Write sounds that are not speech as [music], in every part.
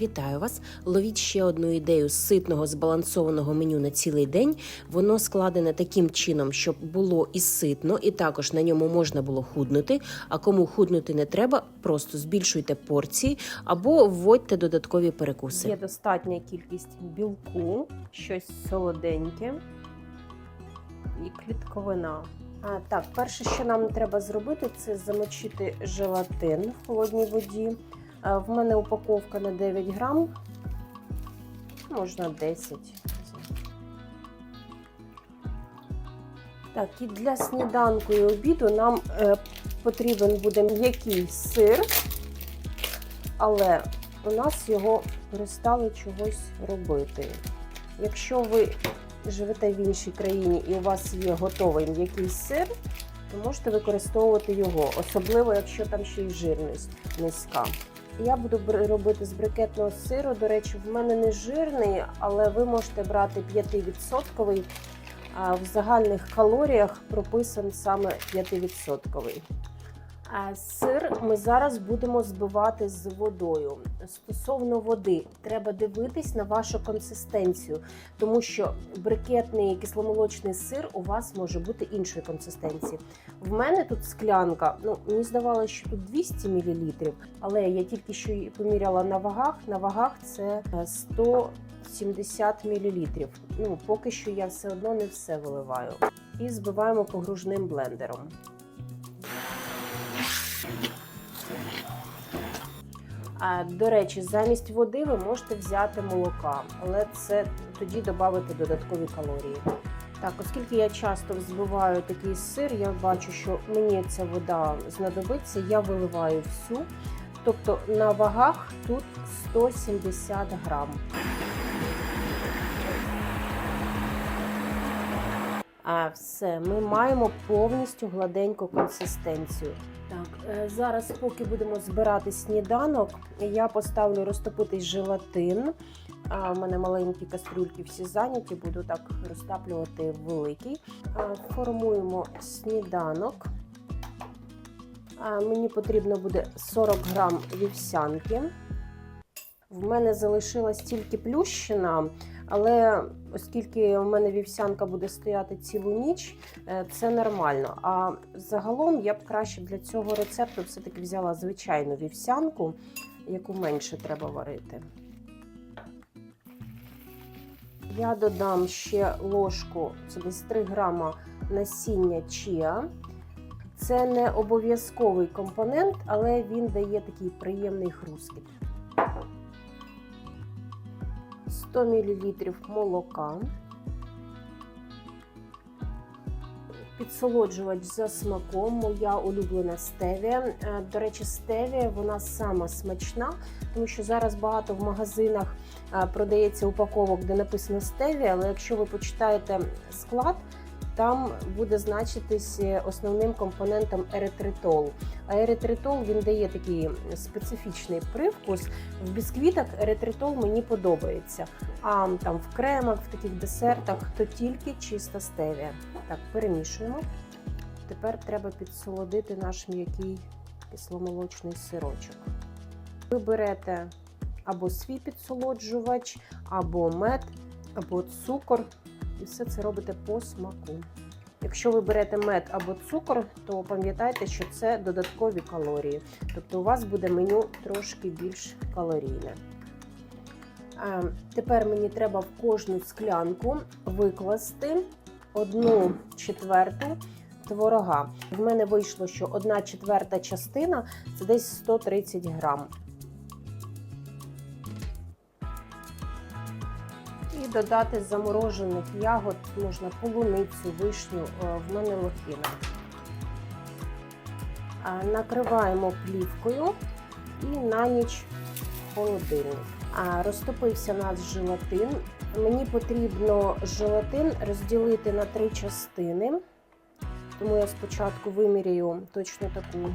Вітаю вас! Ловіть ще одну ідею ситного збалансованого меню на цілий день. Воно складене таким чином, щоб було і ситно, і також на ньому можна було худнути. А кому худнути не треба, просто збільшуйте порції або вводьте додаткові перекуси. Є достатня кількість білку, щось солоденьке і клітковина. А, так, перше, що нам треба зробити, це замочити желатин в холодній воді. А, в мене упаковка на 9 грам, можна 10. Так, і для сніданку і обіду нам е, потрібен буде м'який сир, але у нас його перестали чогось робити. Якщо ви живете в іншій країні і у вас є готовий м'який сир, то можете використовувати його, особливо якщо там ще й жирність низька. Я буду робити з брикетного сиру. До речі, в мене не жирний, але ви можете брати 5%. А в загальних калоріях прописан саме 5%. Сир ми зараз будемо збивати з водою. Стосовно води, треба дивитись на вашу консистенцію, тому що брикетний кисломолочний сир у вас може бути іншої консистенції. В мене тут склянка, ну мені здавалося, що тут 200 мл, але я тільки що її поміряла на вагах. На вагах це е, 170 мл. Ну, поки що я все одно не все виливаю. І збиваємо погружним блендером. До речі, замість води ви можете взяти молока, але це тоді додати додаткові калорії. Так, оскільки я часто взбиваю такий сир, я бачу, що мені ця вода знадобиться, я виливаю всю. Тобто на вагах тут 170 грам. Все, ми маємо повністю гладеньку консистенцію. Так, е, зараз, поки будемо збирати сніданок, я поставлю розтопитись желатин. А в мене маленькі кастрюльки всі зайняті, буду так розтаплювати великий. Формуємо сніданок. Мені потрібно буде 40 грам вівсянки. В мене залишилась тільки плющина, але оскільки в мене вівсянка буде стояти цілу ніч, е, це нормально. А загалом я б краще для цього рецепту все-таки взяла звичайну вівсянку, яку менше треба варити. Я додам ще ложку, це десь 3 грама насіння чіа. Це не обов'язковий компонент, але він дає такий приємний хрускіт. 100 мл молока. Підсолоджувач за смаком, моя улюблена стевія. Е, До речі, стевія вона сама смачна, тому що зараз багато в магазинах е, продається упаковок, де написано стевія, але якщо ви почитаєте склад, там буде значитись основним компонентом еритритол. А еритритол він дає такий специфічний привкус. В бісквітах еритритол мені подобається. А там в кремах, в таких десертах, то тільки чиста стевія. Так, перемішуємо. Тепер треба підсолодити наш м'який кисломолочний сирочок. Ви берете або свій підсолоджувач, або мед, або цукор, і все це робите по смаку. Якщо ви берете мед або цукор, то пам'ятайте, що це додаткові калорії. Тобто у вас буде меню трошки більш калорійне. Тепер мені треба в кожну склянку викласти одну четверту творога. В мене вийшло, що одна четверта частина це десь 130 грам. Додати заморожених ягод можна полуницю, вишню, е, в мене лохіна. Накриваємо плівкою і на ніч холодильник. Розтопився наш желатин. Мені потрібно желатин розділити на три частини, тому я спочатку виміряю точно таку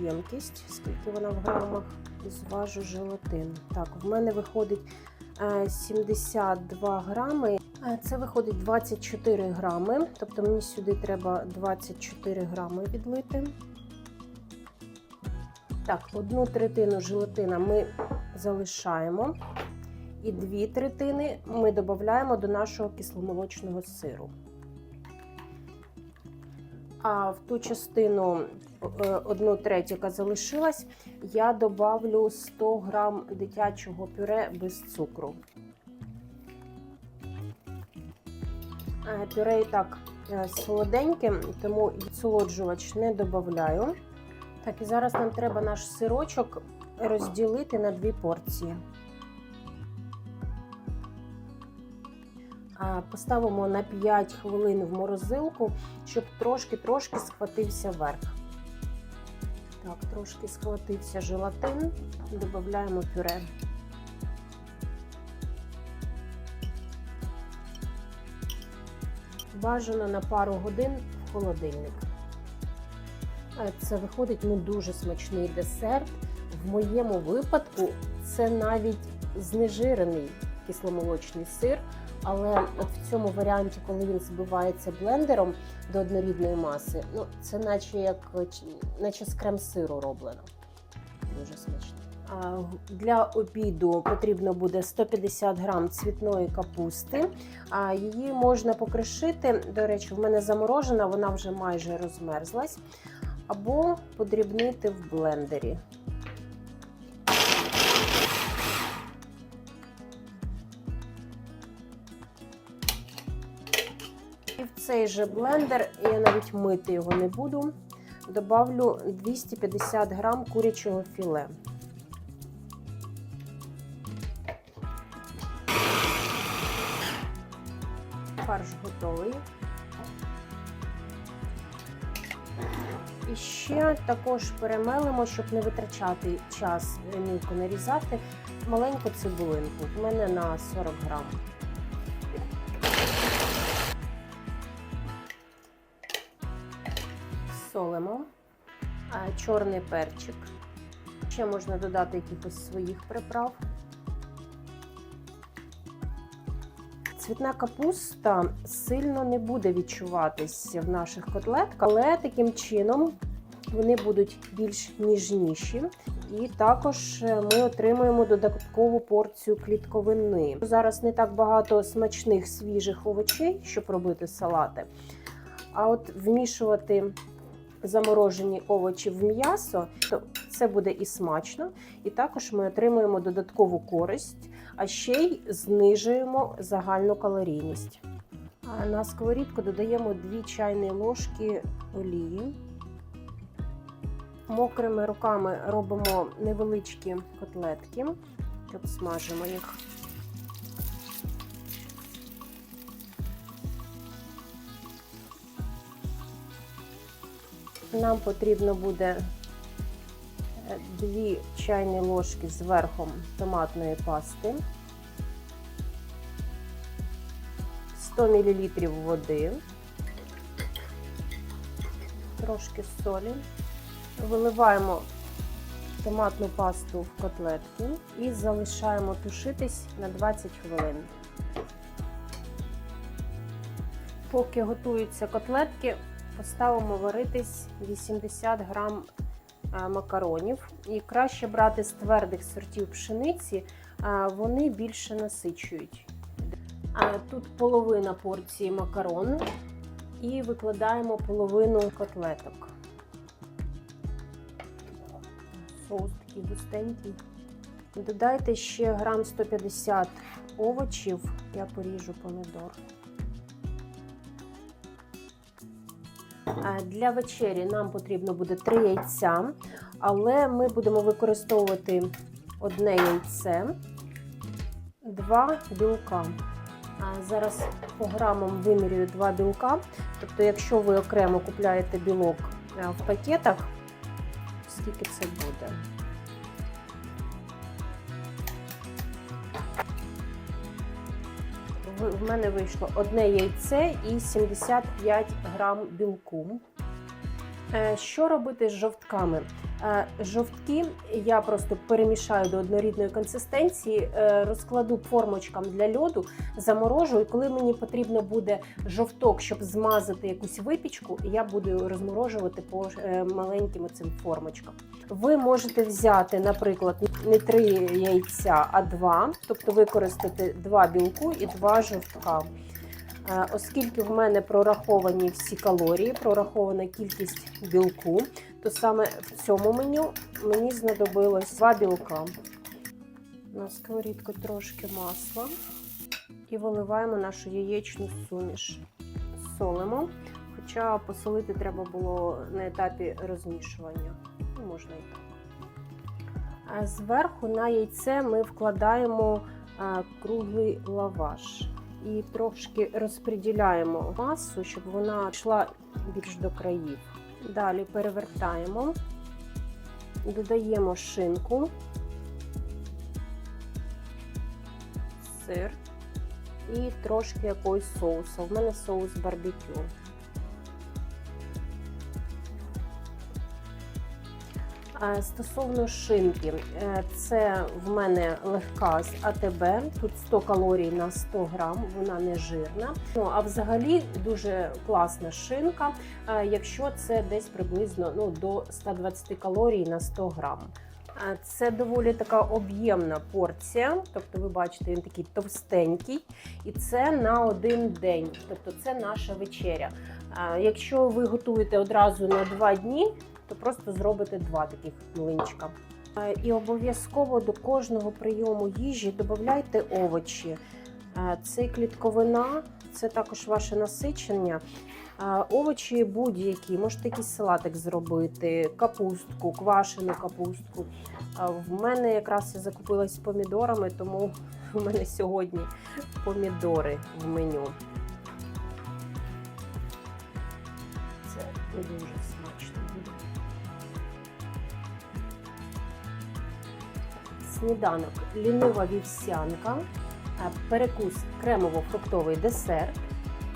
ємкість, скільки вона в грамах, і зважу желатин. Так, в мене виходить 72 грами. Е, Це виходить 24 грами, тобто мені сюди треба 24 грами відлити. Так, одну третину желатина ми залишаємо. І дві третини ми додаємо до нашого кисломолочного сиру. А в ту частину, е, одну третю, яка залишилась, я добавлю 100 грам дитячого пюре без цукру. Е, Пюре і так е, солоденьке, тому відсолоджувач не додаю. Так, і зараз нам треба наш сирочок розділити на дві порції. Поставимо на 5 хвилин в морозилку, щоб трошки-трошки схватився верх. Так, трошки схватився желатин, додаємо пюре. Бажано на пару годин в холодильник. Це виходить ну, дуже смачний десерт. В моєму випадку це навіть знежирений кисломолочний сир. Але от в цьому варіанті, коли він збивається блендером до однорідної маси, ну це наче як наче з крем-сиру роблено. Дуже смачно. Для обіду потрібно буде 150 грам цвітної капусти. Її можна покришити. До речі, в мене заморожена, вона вже майже розмерзлась. Або подрібнити в блендері. Цей же блендер, я навіть мити його не буду, добавлю 250 грам курячого філе. Фарш готовий. І ще також перемелимо, щоб не витрачати час мілко нарізати маленьку цибулинку. У мене на 40 грам. Чорний перчик. Ще можна додати якихось своїх приправ. Цвітна капуста сильно не буде відчуватись в наших котлетках, але таким чином вони будуть більш ніжніші. І також е, ми отримуємо додаткову порцію клітковини. Зараз не так багато смачних свіжих овочей, щоб робити салати. А от вмішувати заморожені овочі в м'ясо, то це буде і смачно, і також ми отримуємо додаткову користь, а ще й знижуємо загальну калорійність. На сковорідку додаємо 2 чайні ложки олії. Мокрими руками робимо невеличкі котлетки, обсмажимо їх. Нам потрібно буде 2 чайні ложки з верхом томатної пасти, 100 мл води, трошки солі. Виливаємо томатну пасту в котлетки і залишаємо тушитись на 20 хвилин. Поки готуються котлетки, поставимо варитись 80 грам е, макаронів. І краще брати з твердих сортів пшениці, е, вони більше насичують. Тут половина порції макарон і викладаємо половину котлеток. Соус такий густенький. Додайте ще грам 150 овочів, я поріжу помідор. Для вечері нам потрібно буде 3 яйця, але ми будемо використовувати одне яйце, два білка. А Зараз по грамам вимірюю два білка. Тобто, якщо ви окремо купляєте білок е, в пакетах, скільки це буде? В мене вийшло одне яйце і 75 грам білку. Е, Що робити з жовтками? Е, Жовтки я просто перемішаю до однорідної консистенції, е, розкладу формочкам для льоду, заморожу. І коли мені потрібно буде жовток, щоб змазати якусь випічку, я буду розморожувати по е, маленьким цим формочкам. Ви можете взяти, наприклад, не три яйця, а два, тобто використати два білку і два жовтка. Оскільки в мене прораховані всі калорії, прорахована кількість білку, то саме в цьому меню мені знадобилось два білка. На сковорідку трошки масла і виливаємо нашу яєчну суміш. Солимо, хоча посолити треба було на етапі розмішування. Ну, можна і так. А зверху на яйце ми вкладаємо круглий лаваш і трошки розподіляємо масу, щоб вона йшла більш до країв. Далі перевертаємо, додаємо шинку, сир і трошки якогось соусу. В мене соус барбекю. Стосовно шинки, е, це в мене легка з АТБ. Тут 100 калорій на 100 грам, вона не жирна. Ну а взагалі дуже класна шинка, е, якщо це десь приблизно ну, до 120 калорій на 100 грам. Е, Це доволі така об'ємна порція, тобто ви бачите, він такий товстенький, і це на один день, тобто це наша вечеря. Е, Якщо ви готуєте одразу на два дні, то просто зробите два таких млинчика. Е, І обов'язково до кожного прийому їжі додавайте овочі. Е, Це клітковина, це також ваше насичення. Е, Овочі будь-які, можете якийсь салатик зробити, капустку, квашену капустку. В мене якраз я закупилась помідорами, тому [laughs] в мене сьогодні помідори в меню. Це дуже Сніданок лінива вівсянка, перекус кремово-фруктовий десерт,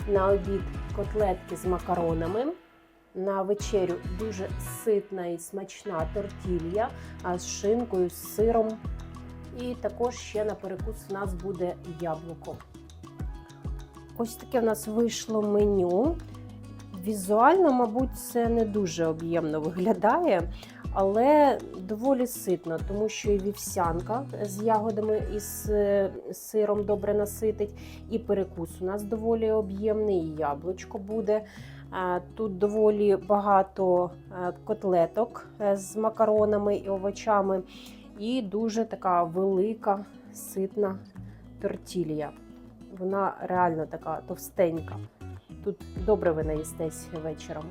на обід котлетки з макаронами. На вечерю дуже ситна і смачна тортілья з шинкою, з сиром. І також ще на перекус у нас буде яблуко. Ось таке в нас вийшло меню. Візуально, мабуть, це не дуже об'ємно виглядає, але доволі ситно, тому що і вівсянка з ягодами і з е, сиром добре наситить, і перекус у нас доволі об'ємний, і яблучко буде. Тут доволі багато е, котлеток е, з макаронами і овочами, і дуже така велика ситна тортілія. Вона реально така товстенька. Тут добре ви наїстесь вечором.